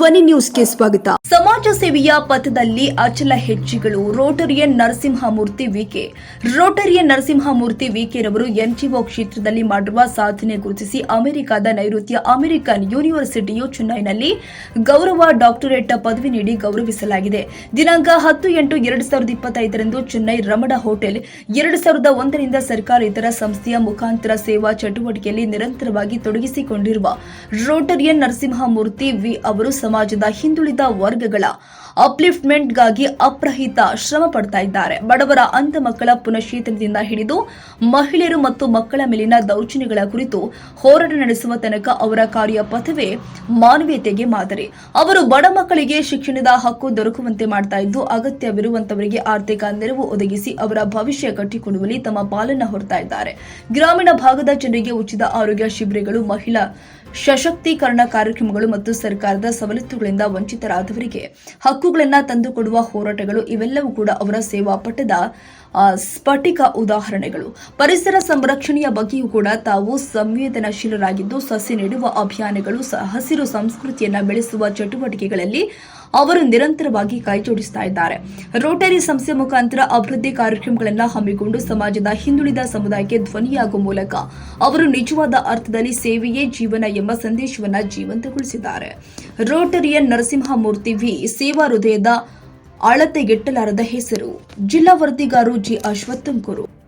ಧ್ವನಿ ನ್ಯೂಸ್ಗೆ ಸ್ವಾಗತ. ಸಮಾಜ ಸೇವೆಯ ಪಥದಲ್ಲಿ ಅಚಲ ಹೆಜ್ಜೆಗಳು. Rotarian Narasimhamurthy V K Rotarian Narasimhamurthy V K ರವರು ಎನ್ಜಿಒ ಕ್ಷೇತ್ರದಲ್ಲಿ ಮಾಡಿರುವ ಸಾಧನೆ ಗುರುತಿಸಿ ಅಮೆರಿಕದ ನೈಋತ್ಯ ಅಮೆರಿಕನ್ ಯೂನಿವರ್ಸಿಟಿಯು ಚೆನ್ನೈನಲ್ಲಿ ಗೌರವ ಡಾಕ್ಟರೇಟ್ ಪದವಿ ನೀಡಿ ಗೌರವಿಸಲಾಗಿದೆ. ದಿನಾಂಕ ಹತ್ತು ಎಂಟು ಎರಡು ಸಾವಿರದ ಇಪ್ಪತ್ತೈದರಂದು ಚೆನ್ನೈ ರಮಣ ಹೋಟೆಲ್ ಎರಡು ಸಾವಿರದ ಒಂದರಿಂದ ಸರ್ಕಾರೇತರ ಸಂಸ್ಥೆಯ ಮುಖಾಂತರ ಸೇವಾ ಚಟುವಟಿಕೆಯಲ್ಲಿ ನಿರಂತರವಾಗಿ ತೊಡಗಿಸಿಕೊಂಡಿರುವ ರೋಟರಿಯನ್ ನರಸಿಂಹಮೂರ್ತಿ ವಿ ಅವರು ಸಮಾಜದ ಹಿಂದುಳಿದ ವರ್ಗಗಳ ಅಪ್ಲಿಫ್ಟ್ಮೆಂಟ್ಗಾಗಿ ಅಪ್ರಹಿತ ಶ್ರಮ ಪಡ್ತಾ ಇದ್ದಾರೆ. ಬಡವರ ಅಂಧ ಮಕ್ಕಳ ಪುನಶ್ಚೇತನದಿಂದ ಹಿಡಿದು ಮಹಿಳೆಯರು ಮತ್ತು ಮಕ್ಕಳ ಮೇಲಿನ ದೌರ್ಜನ್ಯಗಳ ಕುರಿತು ಹೋರಾಟ ನಡೆಸುವ ತನಕ ಅವರ ಕಾರ್ಯ ಪಥವೇ ಮಾನವೀಯತೆಗೆ ಮಾದರಿ. ಅವರು ಬಡ ಮಕ್ಕಳಿಗೆ ಶಿಕ್ಷಣದ ಹಕ್ಕು ದೊರಕುವಂತೆ ಮಾಡ್ತಾ ಇದ್ದು, ಅಗತ್ಯವಿರುವಂತವರಿಗೆ ಆರ್ಥಿಕ ನೆರವು ಒದಗಿಸಿ ಅವರ ಭವಿಷ್ಯ ಕಟ್ಟಿಕೊಡುವಲ್ಲಿ ತಮ್ಮ ಪಾಲನ್ನು ಹೊರತಾ ಇದ್ದಾರೆ. ಗ್ರಾಮೀಣ ಭಾಗದ ಜನರಿಗೆ ಉಚಿತ ಆರೋಗ್ಯ ಶಿಬಿರಗಳು, ಮಹಿಳಾ ಸಶಕ್ತೀಕರಣ ಕಾರ್ಯಕ್ರಮಗಳು ಮತ್ತು ಸರ್ಕಾರದ ಸವಲತ್ತುಗಳಿಂದ ವಂಚಿತರಾದವರಿಗೆ ಹಕ್ಕುಗಳನ್ನು ತಂದುಕೊಡುವ ಹೋರಾಟಗಳು ಇವೆಲ್ಲವೂ ಕೂಡ ಅವರ ಸೇವಾ ಪಟ್ಟದ ಸ್ಫಟಿಕ ಉದಾಹರಣೆಗಳು. ಪರಿಸರ ಸಂರಕ್ಷಣೆಯ ಬಗ್ಗೆಯೂ ಕೂಡ ತಾವು ಸಂವೇದನಾಶೀಲರಾಗಿದ್ದು, ಸಸಿ ನೆಡುವ ಅಭಿಯಾನಗಳು ಹಸಿರು ಸಂಸ್ಕೃತಿಯನ್ನ ಬೆಳೆಸುವ ಚಟುವಟಿಕೆಗಳಲ್ಲಿ ಅವರು ನಿರಂತರವಾಗಿ ಕೈಜೋಡಿಸ್ತಾ ಇದ್ದಾರೆ. ರೋಟರಿ ಸಂಸ್ಥೆ ಮುಖಾಂತರ ಅಭಿವೃದ್ಧಿ ಕಾರ್ಯಕ್ರಮಗಳನ್ನು ಹಮ್ಮಿಕೊಂಡು ಸಮಾಜದ ಹಿಂದುಳಿದ ಸಮುದಾಯಕ್ಕೆ ಧ್ವನಿಯಾಗುವ ಮೂಲಕ ಅವರು ನಿಜವಾದ ಅರ್ಥದಲ್ಲಿ ಸೇವೆಯೇ ಜೀವನ ಎಂಬ ಸಂದೇಶವನ್ನ ಜೀವಂತಗೊಳಿಸಿದ್ದಾರೆ. Rotarian Narasimhamurthy V. ಸೇವಾ ಹೃದಯದ ಅಳತೆಗೆಟ್ಟಲಾರದ ಹೆಸರು. ಜಿಲ್ಲಾ ವರದಿಗಾರು ಜಿ. ಅಶ್ವತ್ಥಂಕುರು.